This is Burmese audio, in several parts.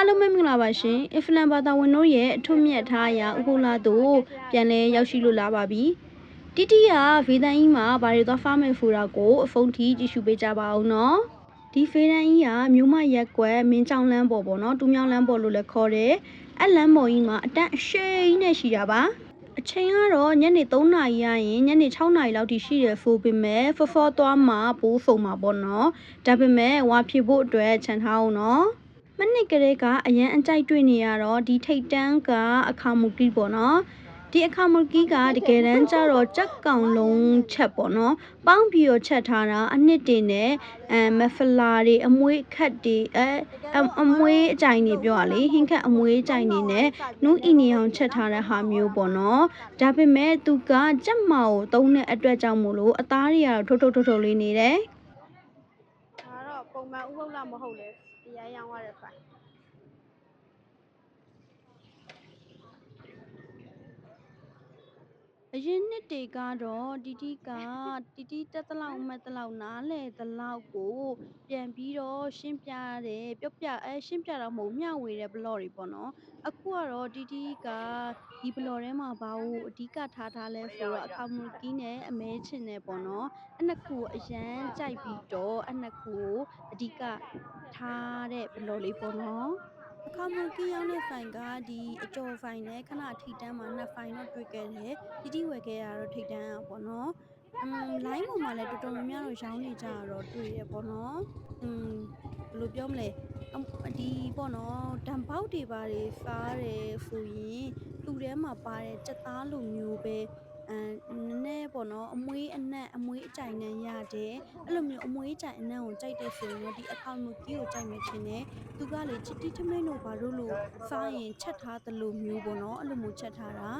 အားလုံးပဲမင်္ဂလာပါရှင်အစ္စလမ်ဘာသာဝင်တို့ရဲ့အထွတ်မြတ်ထားရာဥပုလာတို့ပြန်လဲရောက်ရှိလို့လာပါပြီတိတိယဗေဒန်ကြီးမှာဘာတွေသွားဖားမယ်ဆိုတာကိုအဖုံးထီကြည့်ရှုပေးကြပါအောင်နော်ဒီဖေဒန်ကြီးကမြို့မရက်ကွက်မင်းချောင်းလမ်းပေါ်ပေါ့နော်တူးမြောင်းလမ်းပေါ်လို့လည်းခေါ်တယ်အဲ့လမ်းပေါ်ကြီးမှာအတန်းအရှိန်နဲ့ရှိတာပါအချိန်ကတော့ညနေ3နာရီရရင်ညနေ6နာရီလောက်ထိရှိတယ်ဆိုပေမဲ့ဖော်ဖော်သွားမှာပိုးဆုံမှာပေါ့နော်ဒါပေမဲ့ဝါဖြစ်ဖို့အတွက်ခြံထားအောင်နော် မနစ်ကလေးကအရန်အကြိုက်တွေ့နေရတော့ဒီထိတ်တန်းကအခါမူကီပေါ့နော်ဒီအခါမူကီကတကယ်တမ်းကျတော့ကြက်ကောင်လုံးချက်ပေါ့နော်ပေါင်းပြီးတော့ချက်ထားတာအနှစ်တင်နဲ့အဲမဖလာတွေအမွေးခတ်တွေအဲအအမွေးအကြိုင်တွေပြောရလေဟင်းခတ်အမွေးအကြိုင်တွေနဲ့နူးအီနီအောင်ချက်ထားတဲ့ဟာမျိုးပေါ့နော်ဒါပေမဲ့သူကကြက်မာကိုတုံးတဲ့အတွက်ကြောင့်မို့လို့အသားတွေကတော့ထုတ်ထုတ်ထုတ်ထုတ်လေးနေတယ်ဒါတော့ပုံမှန်ဥပုပ်လာမဟုတ်လေ တရားရောင်းရတဲ့ဖိုင် အရင်နှစ်တွေကတော့တီတီက တီတီတက်တလောက်မတ်တလောက် နားလဲတလောက်ကို ပြန်ပြီးတော့ ရှင်းပြတယ်ပြောပြအဲ ရှင်းပြတော့မဟုတ်မျှဝေတဲ့ဘလော့တွေပေါ့နော် အခုကတော့ တီတီက ဒီဘလော့ထဲမှာ ဘာကို အဓိကထားထားလဲဆိုတော့အခါမူကီးနဲ့ အမဲချင်တယ်ပေါ့နော် အဲ့နှစ်ခုကို အရန်ကြိုက်ပြီးတော့ အဲ့နှစ်ခုကို အဓိကထားတဲ့ဘလော့လေးပေါ့နော် အခါမကီရောက်တဲ့ဖိုင်ကဒီအကျော်ဖိုင်နဲ့ခဏထိတန်းမှာနှစ်ဖိုင်တော့တွေ့ခဲ့တယ်တီတီဝယ်ခဲ့ရတော့ထိတန်းอ่ะပေါ့နော်အမ်လိုင်းပေါ်မှာလည်းတော်တော်များများတော့ရောင်းနေကြရတော့တွေ့ရပေါ့နော်အမ်ဘယ်လိုပြောမလဲအမ်ဒီပေါ့နော်တံပေါက်တွေပါတွေစားတယ်ဆိုရင်သူ့ထဲမှာပါတဲ့စက်သားလိုမျိုးပဲအဲ နည်းနည်းပေါ့နော်အမွေးအနက်အမွေးအကြိုင်နဲ့ရတယ်အဲ့လိုမျိုးအမွေးကြိုင်အနက်ကိုကြိုက်တဲ့ဆိုရင်တော့ဒီအခေါင်မကီကိုကြိုက်မယ်ချင်းတယ်သူကလေချစ်တီထမင်းတို့ဘာလို့လို့စားရင်ချက်ထားသလိုမျိုးပေါ့နော်အဲ့လိုမျိုးချက်ထားတာ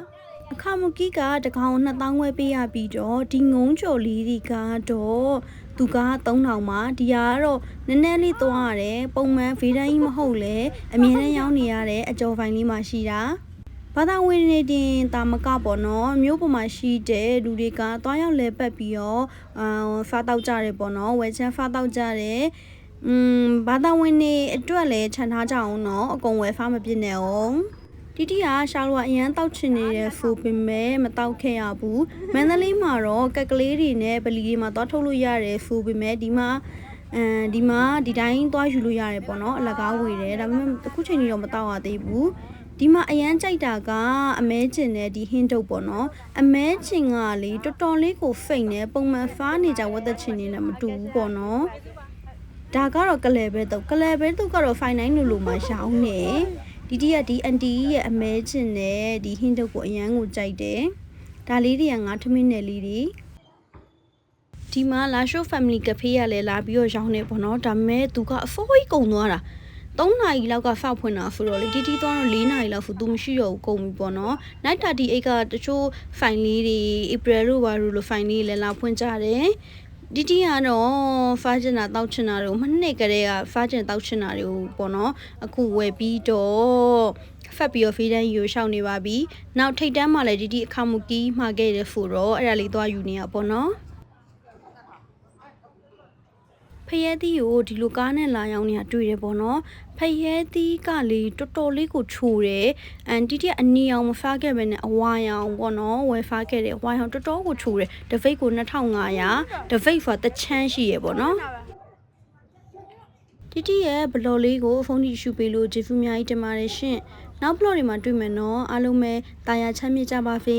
အခါမကီကတကောင်2000ဝဲပေးရပြီးတော့ဒီငုံကြော်လေးတွေကတော့သူက3000မှာဒီဟာကတော့နည်းနည်းလေးသွားရတယ်ပုံမှန်ဗေဒန်ကြီးမဟုတ်လေအမြင်နဲ့ရောင်းနေရတဲ့အကျော်ဖိုင်လေးမှာရှိတာ ဘာသာဝင်တွေတင်တာမကပေါ့နော်မျိုးပေါ်မှာရှိတဲ့လူတွေကတွားရောက်လဲပတ်ပြီးတော့အာစားတောက်ကြတယ်ပေါ့နော်ဝယ်ချမ်းစားတောက်ကြတယ်อืมဘာသာဝင်တွေအတွက်လည်းခြံထားကြအောင်နော်အကုန်ဝယ်ဖားမပြစ်နဲ့အောင်တီတီကရှာလို့ကအရန်တောက်ချင်နေတဲ့ဆိုပေမဲ့မတောက်ခဲ့ရဘူးမန္တလေးမှာတော့ကက်ကလေးတွေနဲ့ဗလီတွေမှာသွားထုတ်လို့ရတယ်ဆိုပေမဲ့ဒီမှာအဲဒီမှာဒီတိုင်းသွားယူလို့ရတယ်ပေါ့နော်အလကားဝေတယ်ဒါပေမဲ့အခုချိန်ကြီးတော့မတောက်ရသေးဘူး ဒီမှာအရန်ကြိုက်တာကအမဲချင်တဲ့ဒီဟင်းတုပ်ပေါ့နော်အမဲချင်ကလေတော်တော်လေးကိုဖိတ်နေပုံမှန်ဖားနေကြဝတ်သက်ချင်နေနဲ့မတူဘူးပေါ့နော်ဒါကတော့ကလဲပဲတော့ကလဲပဲတော့ကတော့ fine line လို့လို့မှရောင်းနေဒီတီးကဒီအန်တီရဲ့အမဲချင်တဲ့ဒီဟင်းတုပ်ကိုအရန်ကိုကြိုက်တယ်ဒါလေးတွေကငါထမင်းနယ်လေးတွေဒီမှာလာရှို family cafe ရလဲလာပြီးတော့ရောင်းနေပေါ့နော်ဒါပေမဲ့သူကအစိုးရကုန်သွားတာ 3နာရီလောက်ကဖောက်ဖွင့်တာဆိုတော့လေတီတီသွားတော့4နာရီလောက်ဆိုသူမရှိတော့ဘူးကုန်ပြီပေါ့နော်။ night 38ကတချို့ fine လေးတွေ April တို့ဘာလို့လို့ fine လေးလည်းလာဖွင့်ကြတယ်။တီတီကတော့ဖားချင်တာတောက်ချင်တာတွေကိုမနှစ်ကလေးကဖားချင်တောက်ချင်တာတွေကိုပေါ့နော်။အခုဝယ်ပြီးတော့ဖက်ပြီးတော့ဖေးတန်းယူရှောက်နေပါပြီ။နောက်ထိတ်တန်းမှလည်းတီတီအခါမူကီးမှာခဲ့တယ်ဆိုတော့အဲ့ဒါလေးသွားယူနေရပေါ့နော်။ ဖယဲသီးကိုဒီလိုကားနဲ့လာရောက်နေတာတွေ့တယ်ပေါ့နော်ဖယဲသီးကလေတော်တော်လေးကိုချိုတယ်အန်တီတီကအနီအောင်မဖားခဲ့ပဲနဲ့အဝါရောင်ပေါ့နော်ဝယ်ဖားခဲ့တယ်ဝါရောင်တော်တော်ကိုချိုတယ်တဖိတ်ကို2500တဖိတ်ဆိုတာတချမ်းရှိရပေါ့နော်တီတီရဲ့ဘလော်လေးကိုဖုန်းတီရှူပေးလို့ဂျေဖူအများကြီးတင်ပါတယ်ရှင်နောက်ဘလော့တွေမှာတွေ့မယ်နော်အားလုံးပဲတာယာချမ်းမြေ့ကြပါစေ